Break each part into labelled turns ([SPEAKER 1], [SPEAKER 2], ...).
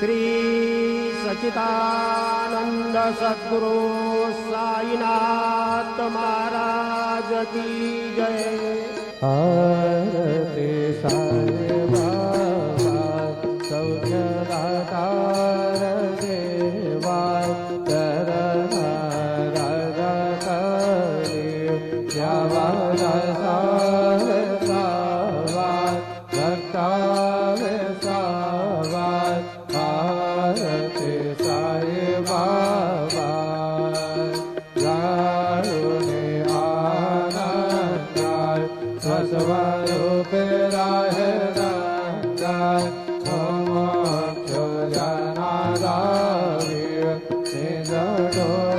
[SPEAKER 1] श्रीसचिदानन्द सद्गुरो साईनाथ महाराज की जय। सचितानन्द सद्गुरु सायिनात् महाराजय Maria, Senador.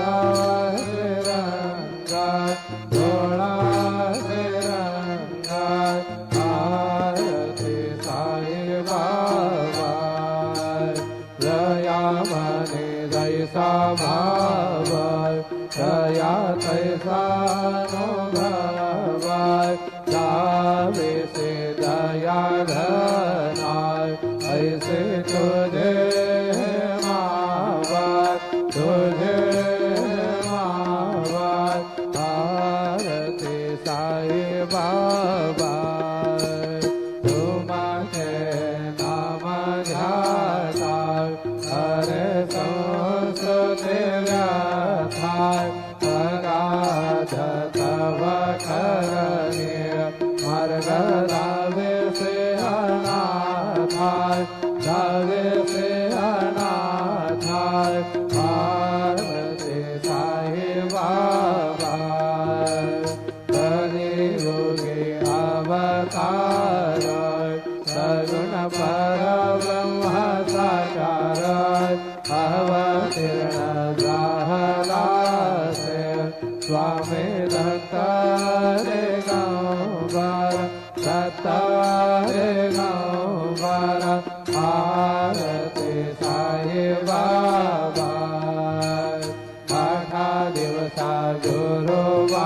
[SPEAKER 1] સદગુરુવા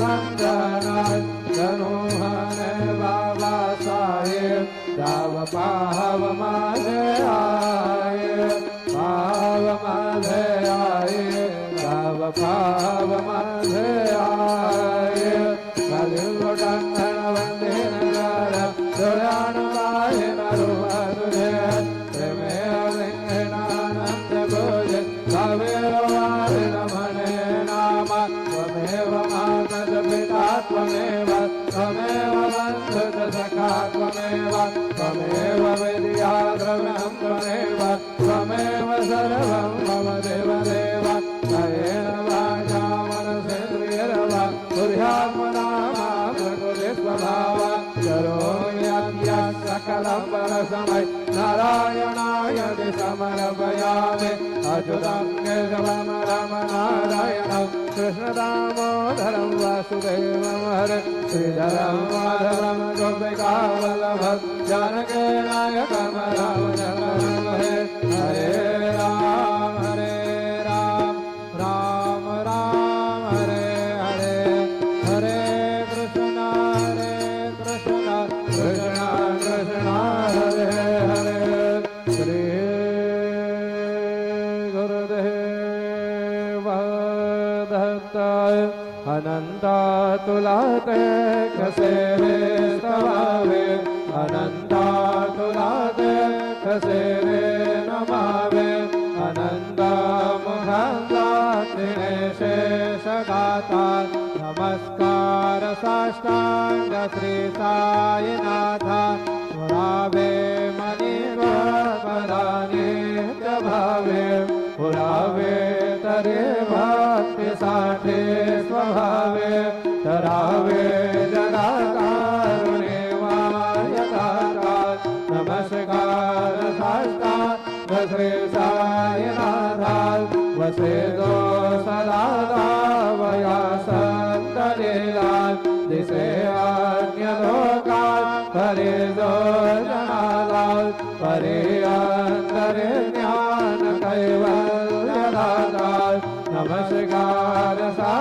[SPEAKER 1] વંદનાથ ધનુહન Baba Saheb Rao પાવ માધે આય પાવ માધે આય રાવ પાવ માધે આય ભાવા ચરોમ્યાભ્યા સકલ પર સમય નારાયણાય તે સમર્પયામે અજુદમ રામ રામ નારાયણ કૃષ્ણ દામોધરમ વાસુદેવમ હરે શ્રીધરમ માધવમ ગોપિકાવલ્લભ જાનકે નાયકમ રામ હરે હરે રામ तुला कसेरे नावे अनन्दा तुला कसेरे नमावे भावे अनन्दा मुहारा तिरेशे नमस्कार साष्टाङ्ग नाथा पुरावे मणि न भावे पुरावे ते स्वभावे तरावे स्वभाव नमस्कार वसे सारया लाल वसे दोषा वया सरे लाल दिसे आज्ञ लोकारे दोषाला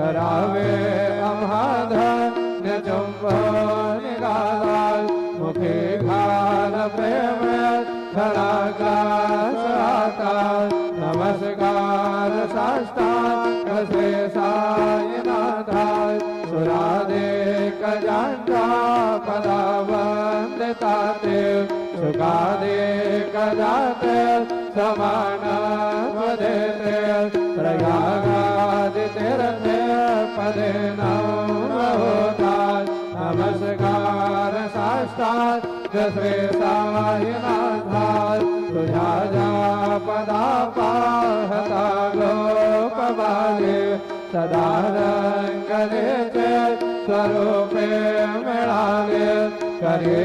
[SPEAKER 1] करावे मुखे घाल प्रेम नमस्कार साष्टांग श्री साईनाथा सुरादे कजांता पदा वंदताते सुखादे कजाते समान वदेते प्रयागादि तीर्थे पदे नमोता नमस्कार श्री साईनाथा तुझा जा पदा पाहता गोपबाले सदा रंगलेचे स्वरूपे मिळाले करे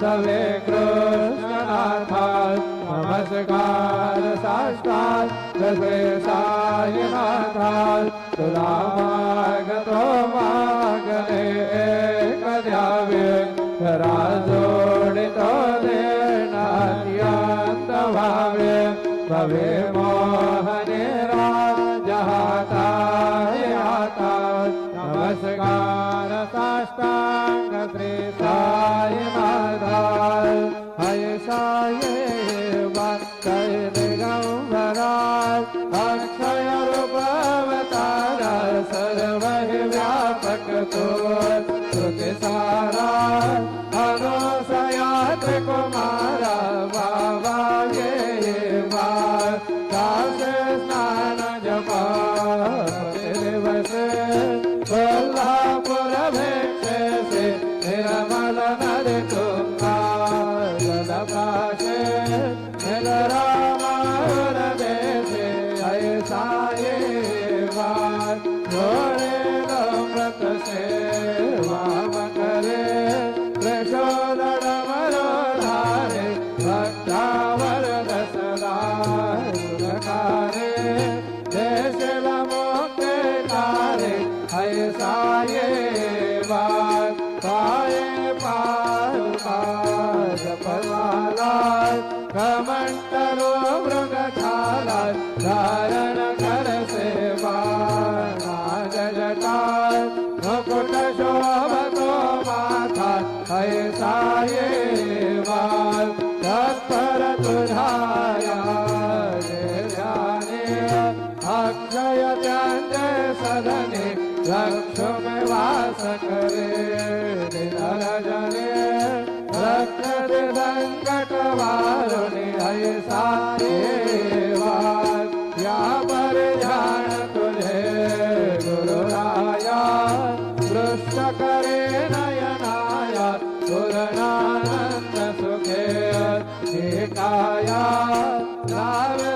[SPEAKER 1] સવે કૃષ્ણનાથાય નમસ્કાર સાષ્ટાત રસે સાયનાથાય તુલામાગતો માગને એકદ્યાવ્ય રાજોડિતો દેનાત્યંત ભાવે ભવે મો કોમારા કમંતરો મૃગધારા ધારા Maya, Nara.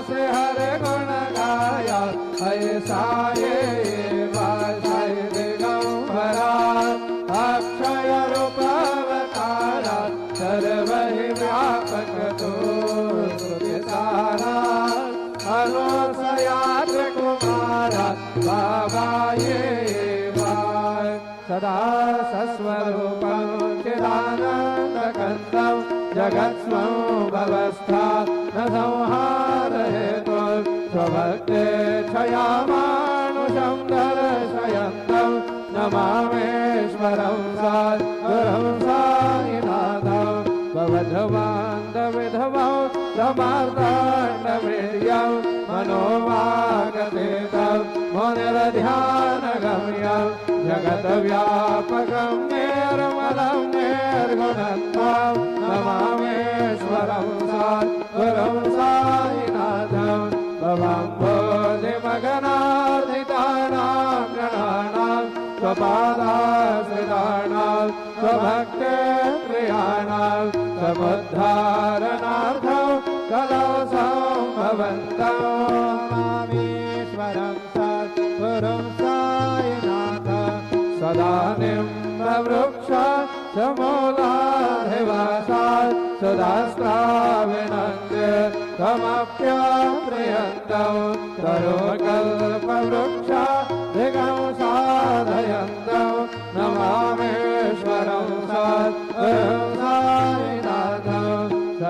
[SPEAKER 1] क्षयामानुषं दर्शयन्तं नमामेश्वरं सद्गुरं साईनाथं भवध्वान्तविधवौ समार्ताण्डवीर्यं मनोवागतीतं मुनिरध्यानगम्यं जगद्व्यापकं निर्मलं निर्गुणत्वं नमामेश्वरं सद्गुरुं साईनाथं भवं गणानां स्वपादाश्रितानां स्वभक्ते प्रियाणां समुद्धारणार्थं कलौ सम्भवन्तौ मामेश्वरं साईनाथ सदा निम्बवृक्ष समूलाधिवासात् तरोकल्पवृक्ष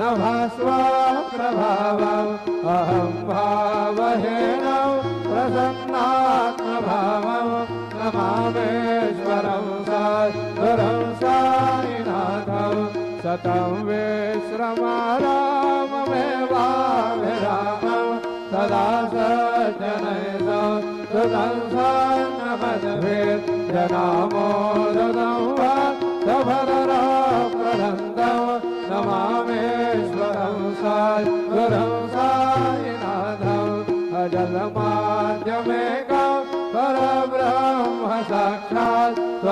[SPEAKER 1] नभस्वा प्रभावम् अहं भावहेन प्रसन्नात्मभावम्। नमामेश्वरं मामेश्वरं सायिनाथं सतं वे सदा स जनेन सुतं न भजभेत् प्रणामो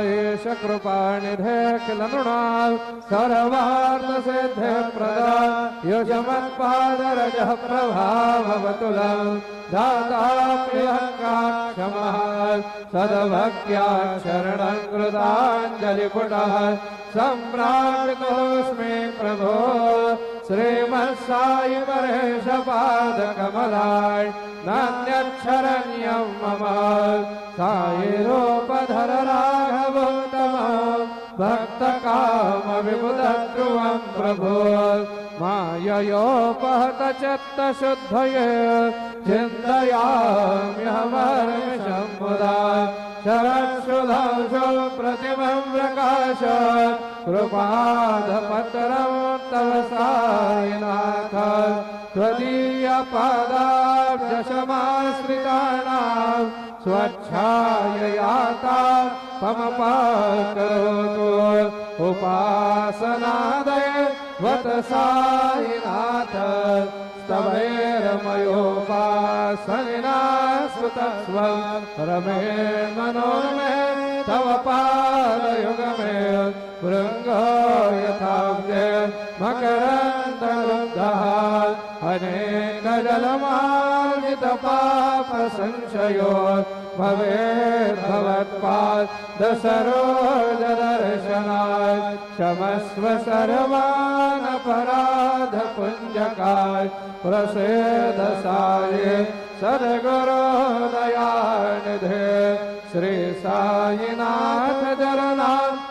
[SPEAKER 1] श्री साईश कृपानिधे किल नृणाम् सर्वार्थसिद्धे प्रदा युजमत्पादरजः प्रभाववतुलम् सद्भक्त्या शरणं कृताञ्जलिपुटः। सम्राट्कोऽस्मि प्रभो। श्रीमत्साई परेशपादकमलाय नान्यच्छरण्यं मम सायिरूपधर राघवोत्तम भक्तकामविबुधध्रुवं प्रभो। माययोपहत चित्तशुद्धये चिन्तयाम्यहमर्मिषं मुदा। शरत्सुधांशो प्रतिमं प्रकाश कृपादपत्रं तव सायिनाथ। त्वदीयपादाब्जशमाश्रितानां स्वच्छाययाता पमपाकरोतु उपासनादय वत सायिनाथ। स्तवैर्मयोपासनिना स्मृतस्वं रमेण मनोरमे तव पादयुगमे મૃંગો યથાબ્દે મકરંતરુદ્ધઃ અનેક જલમાર્જિત પાપ સંશયો ભવેદ્ભવત્પાદ દસરોજ દર્શનાય ક્ષમસ્વ સર્વાન અપરાધ પુંજકાય પ્રસેદ સાયે સદગુરો દયાનિધે શ્રી સાઈનાથ જરનાથ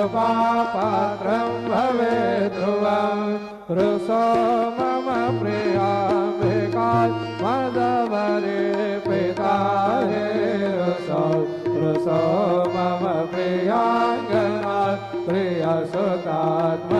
[SPEAKER 1] કૃપાપાત્રં ભવે ધ્રુવં ઋષો મમ પ્રિયાંબિકાલ મદવરે પિતા હે ઋષો ઋષો મમ પ્રિયાંગના પ્રિય સુતાત્મ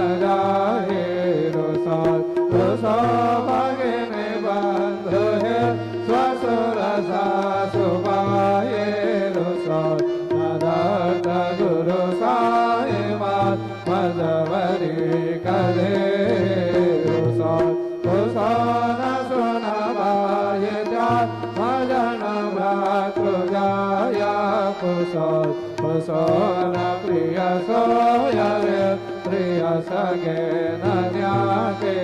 [SPEAKER 1] soyare priya sage nanyate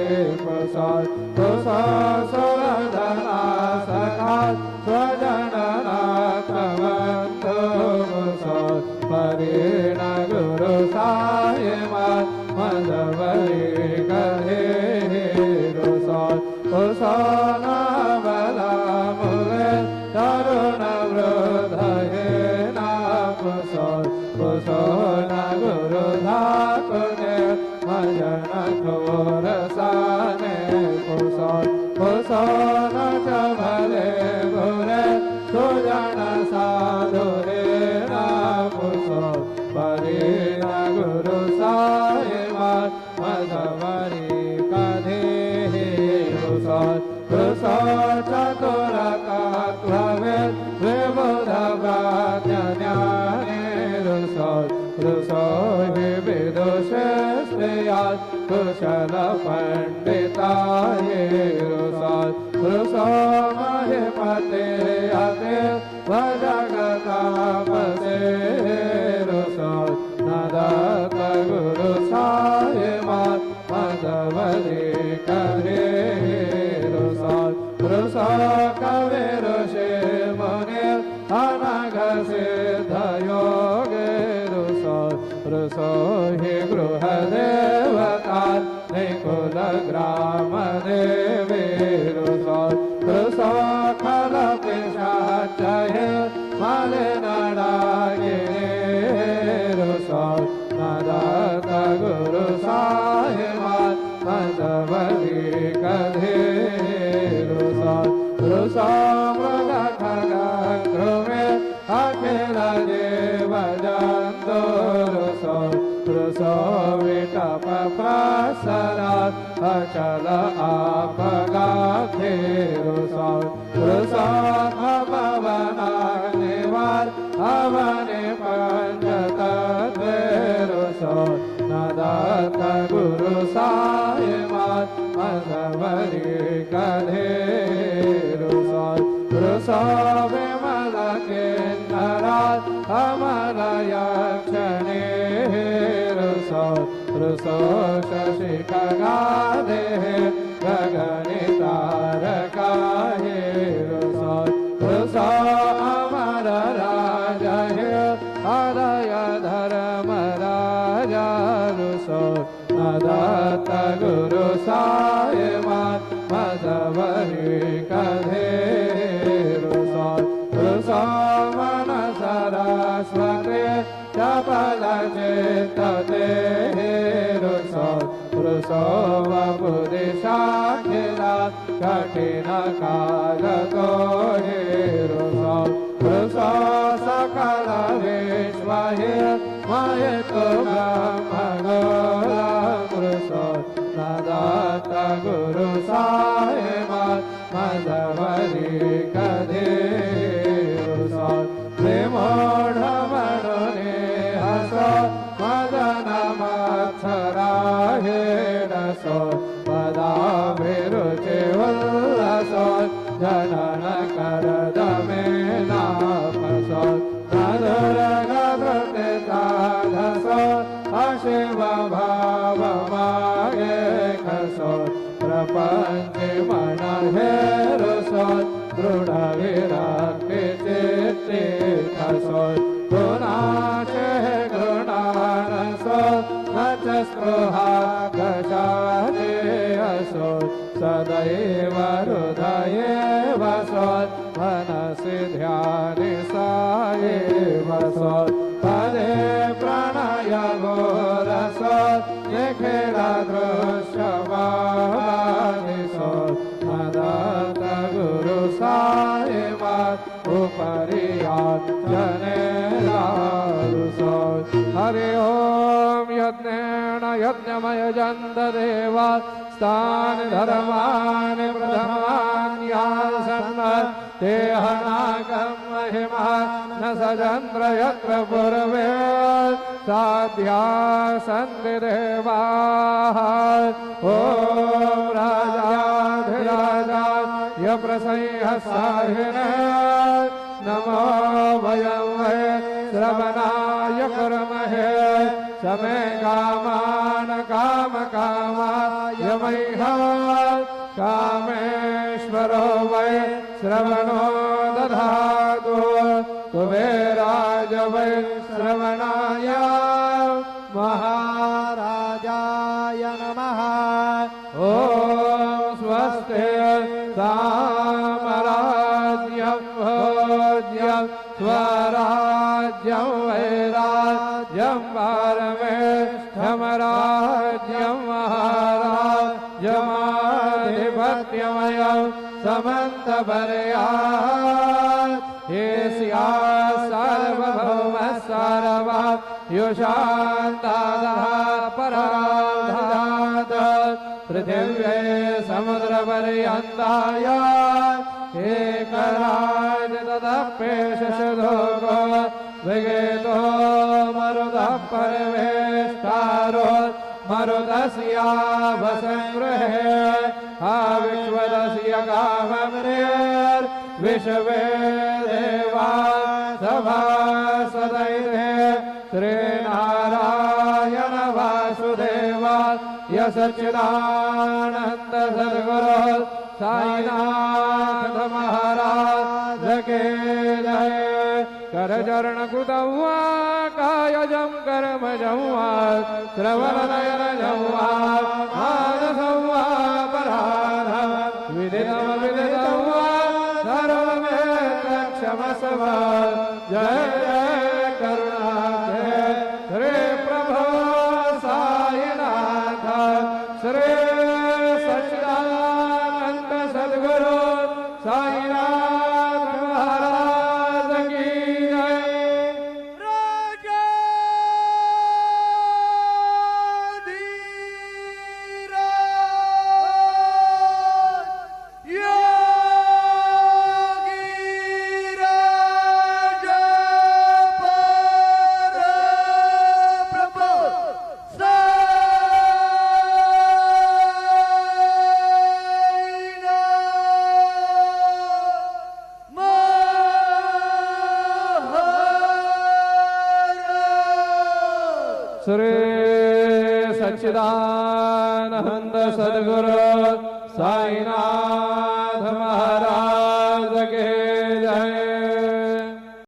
[SPEAKER 1] prasad prasad कुशल पण्डिताये रुसो रुसो महिपते हते भजगतापसे ग्राम अचल आपगाथे रुसो रुसो भवनाग्निवार अवनि पञ्चतत्वे रुसो नदत गुरु साय मधवरी कधे रुसो रुसो शशिखगाधे गगनितारकाहे रुसो रुसो अमर राजहे हरय धर्म राजा गुरु साय कधे मन सरस्वते चपल चेतते सोमपुरुषाखिला कठिनकारको हे रुषो रुषो सकल विश्वहिर् રાખે માના હે રસોલ દ્રોણાવે રાખે તે તે ખાસોલ દ્રોણા यज्ञेन यज्ञमय जन्त देवा स्थान धर्मान प्रथमान्यासन्न देहनागम महिमा न सजन्द्र यत्र पूर्वे साध्या सन्ति देवाः ॐ राजाधिराजा य प्रसंहसाहिन नमो वयं श्रवणाय कुर्महे। समे मह्य कामेश्वरो वै श्रवणो दधातु। कुबेराज वै श्रवणाय।
[SPEAKER 2] महाराजाय नमः।
[SPEAKER 1] ॐ स्वस्ति सामराज्यं भोज्यं, स्वराज्यं वैराज्यं पारमेष्ठमराज्यं समन्तपर्यात् येस्या सार्वभौम सर्वा युषान्तादः पराधात् पृथिव्ये समुद्रपर्यन्ताय एकराज तदपेशशोको विगेतो मरुतः परमेष्टारो मरुतस्यावसङ्गृहे हा विश्वदस्य काममृर्विश्वे देवा सभासदैते श्रीनारायण वासुदेवा यसच्चिदानन्द सद्गुरो साईनाथ महाराज के जय। करचरण कृतं वा कायजं कर्मजं वा श्रवणनयनजं वा मानसं